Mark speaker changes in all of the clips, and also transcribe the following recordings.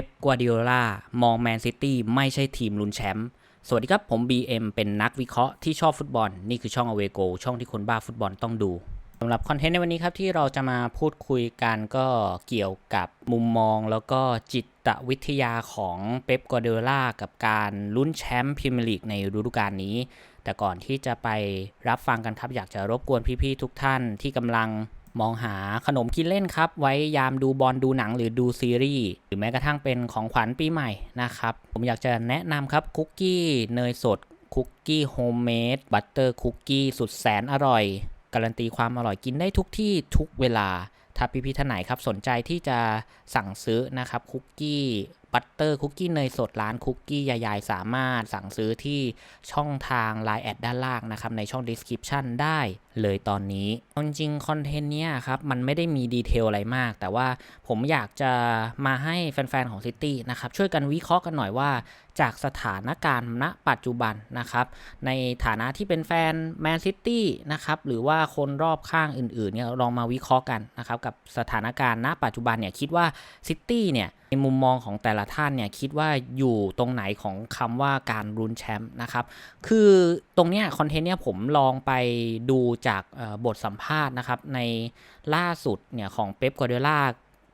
Speaker 1: ป๊ปกัวดิโอลามองแมนซิตี้ไม่ใช่ทีมลุ้นแชมป์ สวัสดีครับ ผม BM เป็นนักวิเคราะห์ที่ชอบฟุตบอล นี่คือช่อง a w a y Go ช่องที่คนบ้าฟุตบอลต้องดูสำหรับคอนเทนต์ในวันนี้ครับ ที่เราจะมาพูดคุยกันก็เกี่ยวกับมุมมองแล้วก็จิตวิทยาของเป๊ปกัวดิโอลากับการลุ้นแชมป์พรีเมียร์ลีกในฤดูกาลนี้ แต่ก่อนที่จะไปรับฟังกันครับอยากจะรบกวนพี่ๆทุกท่านที่กำลัง มองหาขนมกินเล่นครับ ไว้ยามดูบอลดูหนังหรือดูซีรีส์หรือแม้กระทั่งเป็นของขวัญปีใหม่นะครับ ผมอยากจะแนะนำครับคุกกี้เนยสดคุกกี้โฮมเมดบัตเตอร์คุกกี้สุดแสนอร่อย การันตีความอร่อยกินได้ทุกที่ทุกเวลา ถ้าพี่ๆท่านไหนครับสนใจที่จะสั่งซื้อนะครับคุกกี้ บัตเตอร์คุกกี้เนยสดร้านคุกกี้ยายๆสามารถสั่งซื้อที่ช่องทาง Line แอดด้านล่างนะครับในช่อง description ได้เลยตอนนี้จริงๆคอนเทนต์เนี้ยครับมันไม่ได้มีดีเทลอะไรมาก แต่ว่าผมอยากจะมาให้แฟนๆของซิตี้นะครับช่วยกันวิเคราะห์กันหน่อยว่าจากสถานการณ์ณปัจจุบันนะครับ ในฐานะที่เป็นแฟนแมนซิตี้นะครับหรือว่าคนรอบข้างอื่นๆเนี่ยลองมาวิเคราะห์กันนะครับกับสถานการณ์ณปัจจุบันเนี่ยคิดว่าซิตี้เนี่ยในมุมมองของแต่ละท่านเนี่ยคิดว่าอยู่ตรงไหนของคำว่าการรุนแชมป์นะครับ คือตรงเนี้ยคอนเทนต์เนี้ยผมลองไปดูจากบทสัมภาษณ์นะครับในล่าสุดเนี่ยของเป๊ปกัวเดล่า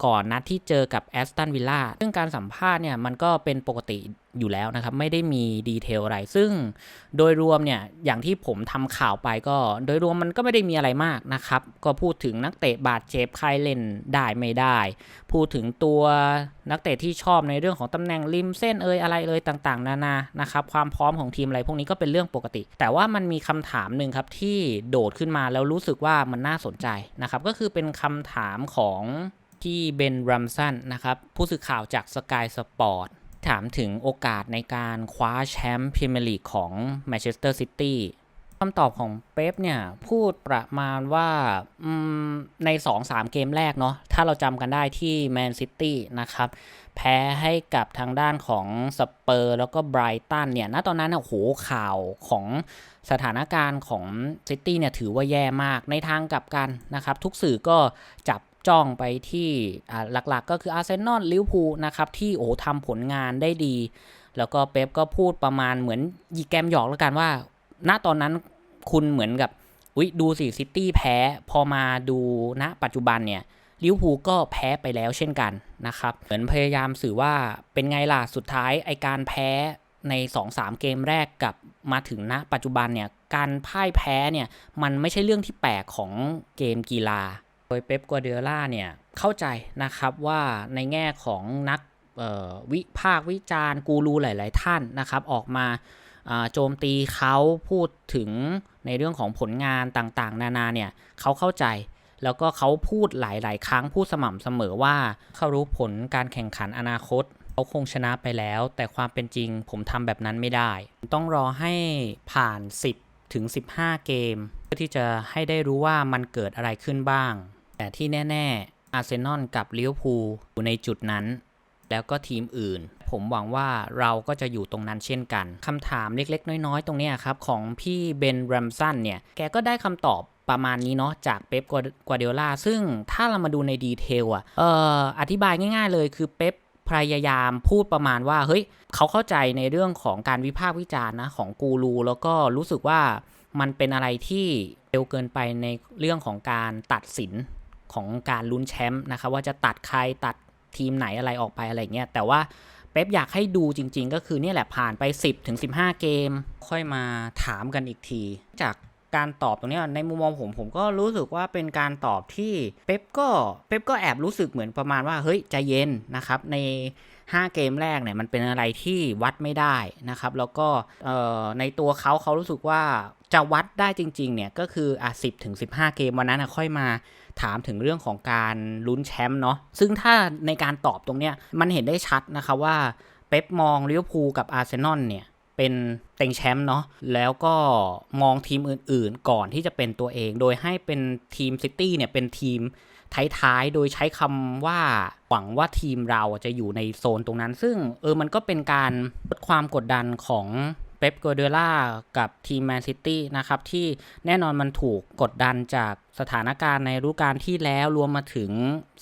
Speaker 1: ก่อนนัดที่เจอกับแอสตันวิลล่าซึ่งการสัมภาษณ์เนี่ยมันก็เป็นปกติอยู่แล้วนะครับ ไม่ได้มีดีเทลอะไร ซึ่งโดยรวมเนี่ยอย่างที่ผมทำข่าวไปก็ โดยรวมมันก็ไม่ได้มีอะไรมากนะครับ ก็พูดถึงนักเตะบาดเจ็บใครเล่นได้ไม่ได้ พูดถึงตัวนักเตะที่ชอบในเรื่องของตำแหน่งริมเส้นเอยอะไรเอยต่างๆ นานานะครับความพร้อมของทีมอะไรพวกนี้ก็เป็นเรื่องปกติ แต่ว่ามันมีคำถามหนึ่งครับที่โดดขึ้นมาแล้วรู้สึกว่ามันน่าสนใจนะครับก็คือเป็นคำถามของ ที่เบนรัมสันนะครับผู้สื่อข่าวจากสกายสปอร์ตถามถึงโอกาสในการคว้าแชมป์พรีเมียร์ลีกของแมนเชสเตอร์ซิตี้คำตอบของเป๊ปเนี่ย พูดประมาณว่าใน 2-3 เกมแรกเนาะถ้าเราจำกันได้ที่แมนซิตี้นะครับ แพ้ให้กับทางด้านของสเปอร์แล้วก็ไบรตันเนี่ยณตอนนั้นโอ้โหข่าวของสถานการณ์ของซิตี้เนี่ย ถือว่าแย่มากในทางกลับกันนะครับ ทุกสื่อก็จับ จ้องไปที่หลักๆ ก็คืออาร์เซนอลลิเวอร์พูลนะครับที่โอ้ทำผลงานได้ดี แล้วก็เป๊ปก็พูดประมาณเหมือนยีแกมหยอกแล้วกันว่า ณตอนนั้นคุณเหมือนกับอุ้ยดูสิซิตี้แพ้ พอมาดูณปัจจุบันเนี่ยลิเวอร์พูลก็แพ้ไปแล้วเช่นกันนะครับ เหมือนพยายามสื่อว่าเป็นไงล่ะ สุดท้ายไอการแพ้ใน 2-3 เกมแรกกับมาถึงณปัจจุบันเนี่ยการพ่ายแพ้เนี่ยมันไม่ใช่เรื่องที่แปลกของเกมกีฬา โดยเป๊ปกัวเดล่าเนี่ยเข้าใจนะครับว่าในแง่ของนักวิพากษ์วิจารณ์กูรูหลาย ๆ ท่านนะครับออกมาโจมตีเขาพูดถึงในเรื่องของผลงานต่าง ๆ นานาเนี่ยเขาเข้าใจแล้วก็เขาพูดหลาย ๆ ครั้งพูดสม่ำเสมอว่าเขารู้ผลการแข่งขันอนาคตเขาคงชนะไปแล้ว แต่ความเป็นจริงผมทำแบบนั้นไม่ได้ ต้องรอให้ผ่าน 10 ถึง 15 เกม เพื่อที่จะให้ได้รู้ว่ามันเกิดอะไรขึ้นบ้าง แต่ที่แน่ ๆ อาร์เซนอลกับลิเวอร์พูลอยู่ในจุดนั้น แล้วก็ทีมอื่น ผมหวังว่าเราก็จะอยู่ตรงนั้นเช่นกันคำถามเล็ก ๆ น้อย ๆ ตรงนี้ครับของพี่เบนแรมสันเนี่ย แกก็ได้คำตอบประมาณนี้เนาะจากเป๊ปกัวเดล่าซึ่งถ้าเรามาดูในดีเทลอะเอ่ออธิบายง่าย ๆ เลยคือเป๊ปพยายามพูดประมาณว่าเฮ้ยเขาเข้าใจในเรื่องของการวิพากษ์วิจารณ์นะของกูรูแล้วก็รู้สึกว่ามันเป็นอะไรที่เร็วเกินไปในเรื่องของการตัดสิน ของการลุ้นแชมป์นะครับว่าจะตัดใครตัดทีมไหนอะไรออกไปอะไรเงี้ยแต่ว่าเป๊ปอยากให้ดูจริง ๆ ก็คือเนี่ยแหละผ่านไป 10ถึง15 เกม ค่อยมาถามกันอีกที จากการตอบตรงนี้ในมุมมองผมผมก็รู้สึกว่าเป็นการตอบที่เป๊ปก็เป๊ปก็แอบรู้สึกเหมือนประมาณว่าเฮ้ยใจเย็นนะครับใน 5 เกมแรกเนี่ยมันเป็นอะไรที่วัดไม่ได้นะครับ แล้วก็ในตัวเขาเขารู้สึกว่าจะวัดได้จริง ๆ เนี่ยก็คืออะสิบถึงสิเกมวันนั้นค่อยมา ถามถึงเรื่องของการลุ้นแชมป์เนาะซึ่งถ้าในการตอบตรงเนี้ยมันเห็นได้ชัดนะคะว่าเป๊ปมองลิเวอร์พูลกับอาร์เซนอลเนี่ยเป็นเต็งแชมป์เนาะแล้วก็มองทีมอื่นๆ ก่อนที่จะเป็นตัวเอง โดยให้เป็นทีมซิตี้เนี่ยเป็นทีมท้ายๆ โดยใช้คำว่าหวังว่าทีมเราจะอยู่ในโซนตรงนั้น ซึ่งเออมันก็เป็นการลดความกดดันของ เป๊ปกัวเดล่ากับทีมแมนซิตี้นะครับ ที่แน่นอนมันถูกกดดันจากสถานการณ์ในฤดูกาลที่แล้วรวมมาถึง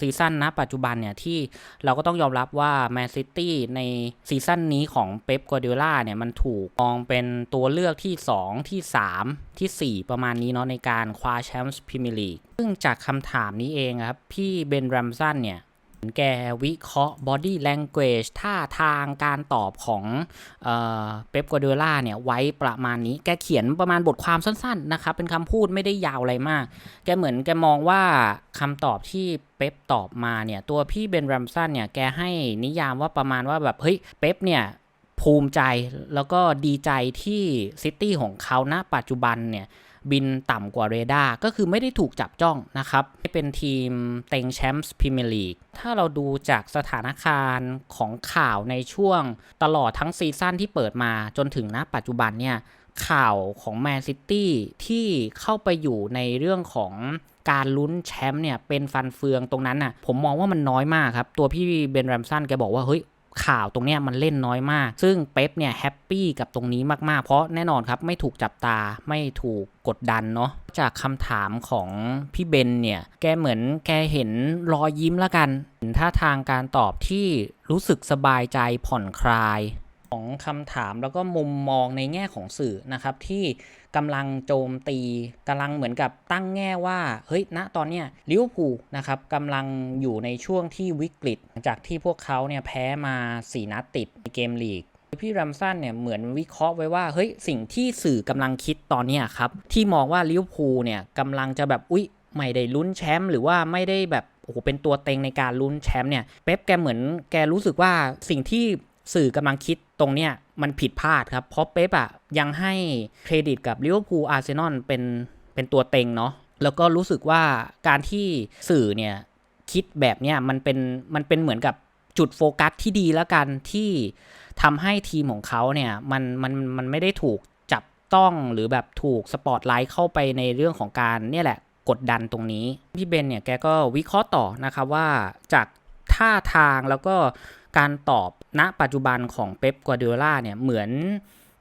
Speaker 1: ซีซั่นณปัจจุบันเนี่ยที่เราก็ต้องยอมรับว่าแมนซิตี้ในซีซั่นนี้ของเป๊ปกัวเดล่าเนี่ยมันถูกมองเป็นตัวเลือกที่ 2 ที่ 3 ทีสี่4 ประมาณนี้เนาะในการคว้าแชมป์พรีเมียร์ลีกซึ่งจากคำถามนี้เองครับ พี่เบนแรมสันเนี่ย แกวิเคราะห์ body language ท่าทางการตอบของเป๊ปกัวเดล่าเนี่ยไว้ประมาณนี้ แกเขียนประมาณบทความสั้นๆนะครับ เป็นคำพูดไม่ได้ยาวอะไรมาก แกเหมือนแกมองว่าคำตอบที่เป๊ปตอบมาเนี่ย ตัวพี่เบนรัมสันเนี่ย แกให้นิยามว่าประมาณว่าแบบ เฮ้ย เป๊ปเนี่ยภูมิใจแล้วก็ดีใจที่ซิตี้ของเขาณปัจจุบันเนี่ย บินต่ำกว่าเรดาร์ก็คือไม่ได้ถูกจับจ้องนะครับเป็นทีมเต็งแชมป์พรีเมียร์ลีกถ้าเราดูจากสถานการณ์ของข่าวในช่วงตลอดทั้งซีซั่นที่เปิดมาจนถึงณปัจจุบันเนี่ยข่าวของแมนซิตี้ที่เข้าไปอยู่ในเรื่องของการลุ้นแชมป์เนี่ยเป็นฟันเฟืองตรงนั้นน่ะผมมองว่ามันน้อยมากครับ ตัวพี่เบนแรมสันแกบอกว่าเฮ้ย ข่าวตรงเนี้ยมันเล่นน้อยมาก ซึ่งเป๊ปเนี่ยแฮปปี้กับตรงนี้มากๆ เพราะแน่นอนครับไม่ถูกจับตาไม่ถูกกดดันเนาะจากคำถามของพี่เบนเนี่ย แกเหมือนแกเห็นรอยยิ้มละกันเห็นท่าทางการตอบที่รู้สึกสบายใจผ่อนคลาย ของคำถามแล้วก็มุมมองในแง่ของสื่อนะครับที่กำลังโจมตีกำลังเหมือนกับตั้งแง่ว่าเฮ้ยณตอนเนี้ยลิเวอร์พูลนะครับกำลังอยู่ในช่วงที่วิกฤต จากที่พวกเขาเนี่ยแพ้มา 4 นัดติดในเกมลีกพี่รัมสันเนี่ยเหมือนวิเคราะห์ไว้ว่าเฮ้ยสิ่งที่สื่อกำลังคิดตอนเนี้ครับที่มองว่าลิเวอร์พูลเนี่ยกำลังจะแบบอุ๊ยไม่ได้ลุ้นแชมป์หรือว่าไม่ได้แบบโอ้โหเป็นตัวเต็งในการลุ้นแชมป์เนี่ยเป๊ปแกเหมือนแกรู้สึกว่าสิ่งที่ สื่อกำลังคิดตรงเนี้ยมันผิดพลาดครับ เพราะเป๊ปอะยังให้เครดิตกับลิเวอร์พูลอาร์เซนอลเป็นเป็นตัวเต็งเนาะแล้วก็รู้สึกว่าการที่สื่อเนี่ยคิดแบบเนี้ยมันเป็นมันเป็นเหมือนกับจุดโฟกัสที่ดีแล้วกันที่ทำให้ทีมของเขาเนี่ยมันมันมันไม่ได้ถูกจับต้องหรือแบบถูกสปอตไลท์เข้าไปในเรื่องของการเนี่ยแหละกดดันตรงนี้ พี่เบนเนี่ยแกก็วิเคราะห์ต่อนะครับว่าจาก ท่าทางแล้วก็การตอบณปัจจุบันของเป๊ปกัวเดล่าเนี่ยเหมือน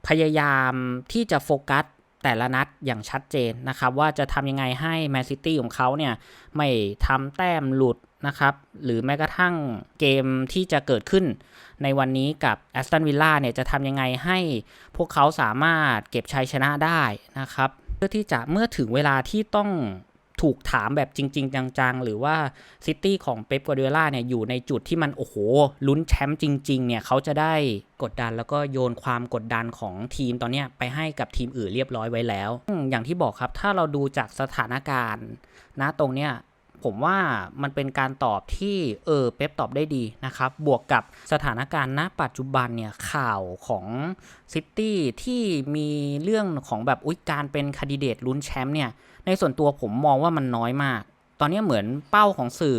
Speaker 1: พยายามที่จะโฟกัสแต่ละนัดอย่างชัดเจนนะครับ ว่าจะทำยังไงให้แมนซิตี้ของเขาเนี่ยไม่ทำแต้มหลุดนะครับหรือแม้กระทั่งเกมที่จะเกิดขึ้นในวันนี้กับแอสตันวิลล่าเนี่ยจะทำยังไงให้พวกเขาสามารถเก็บชัยชนะได้นะครับ เพื่อที่จะเมื่อถึงเวลาที่ต้อง ถูกถามแบบจริง ๆ จัง ๆ หรือว่าซิตี้ของเป๊ปกัวเดล่าเนี่ยอยู่ในจุดที่มันโอ้โหลุ้นแชมป์จริง ๆ เนี่ยเขาจะได้กดดันแล้วก็โยนความกดดันของทีมตอนนี้ไปให้กับทีมอื่นเรียบร้อยไว้แล้ว อย่างที่บอกครับถ้าเราดูจากสถานการณ์นะตรงเนี้ย ผมว่ามันเป็นการตอบที่เออเป๊ปตอบได้ดีนะครับ บวกกับสถานการณ์ณปัจจุบันเนี่ยข่าวของซิตี้ที่มีเรื่องของแบบอุ้ยการเป็นคดิเดตลุ้นแชมป์เนี่ยในส่วนตัวผมมองว่ามันน้อยมาก ตอนนี้เหมือนเป้าของสื่อ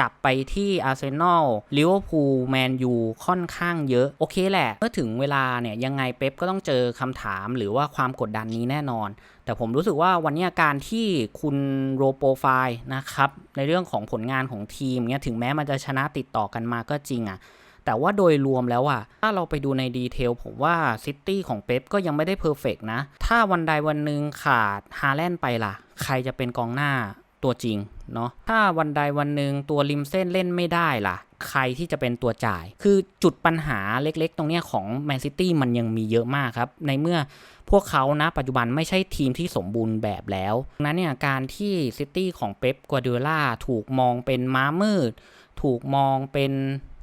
Speaker 1: จับไปที่อาร์เซนอลลิเวอร์พูลแมนยูค่อนข้างเยอะ โอเคแหละ เมื่อถึงเวลาเนี่ยยังไงเป๊ปก็ต้องเจอคำถามหรือว่าความกดดันนี้แน่นอน แต่ผมรู้สึกว่าวันนี้การที่คุณโรโปรไฟล์นะครับ ในเรื่องของผลงานของทีมเนี่ยถึงแม้มันจะชนะติดต่อกันมาก็จริงอะ่ะแต่ว่าโดยรวมแล้วอะถ้าเราไปดูในดีเทลผมว่าซิตี้ของเป๊ปก็ยังไม่ได้เพอร์เฟกนะ ถ้าวันใดวันหนึ่งขาดฮาแลนด์ไปล่ะ ใครจะเป็นกองหน้า ตัวจริงเนาะถ้าวันใดวันหนึ่งตัวริมเส้นเล่นไม่ได้ล่ะ ใครที่จะเป็นตัวจ่าย คือจุดปัญหาเล็กๆ ตรงเนี้ยของแมนซิตี้มันยังมีเยอะมากครับ ในเมื่อพวกเขานะปัจจุบันไม่ใช่ทีมที่สมบูรณ์แบบแล้วดังนั้นเนี่ยการที่ซิตี้ของเป๊ปกัวเดล่าถูกมองเป็นม้ามืด ถูกมองเป็น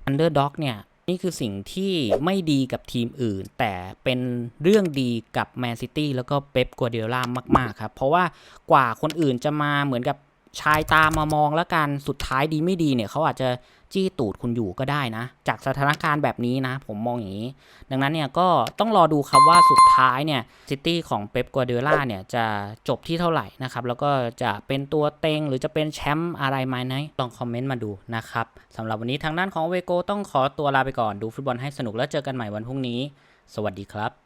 Speaker 1: อันเดอร์ด็อกเนี่ยนี่คือสิ่งที่ไม่ดีกับทีมอื่น แต่เป็นเรื่องดีกับแมนซิตี้แล้วก็เป๊ปกัวเดล่ามาก ๆ ครับ เพราะว่ากว่าคนอื่นจะมาเหมือนกับ ชายตามามองแล้วกันสุดท้ายดีไม่ดีเนี่ยเขาอาจจะจี้ตูดคุณอยู่ก็ได้นะ จากสถานการณ์แบบนี้นะ ผมมองอย่างนี้ ดังนั้นเนี่ยก็ต้องรอดูครับว่าสุดท้ายเนี่ยซิตี้ของเป๊ปกัวเดล่าเนี่ยจะจบที่เท่าไหร่นะครับ แล้วก็จะเป็นตัวเต็งหรือจะเป็นแชมป์อะไรไหมนะลองคอมเมนต์มาดูนะครับสำหรับวันนี้ทางด้านของเวโกต้องขอตัวลาไปก่อนดูฟุตบอลให้สนุกแล้วเจอกันใหม่วันพรุ่งนี้ สวัสดีครับ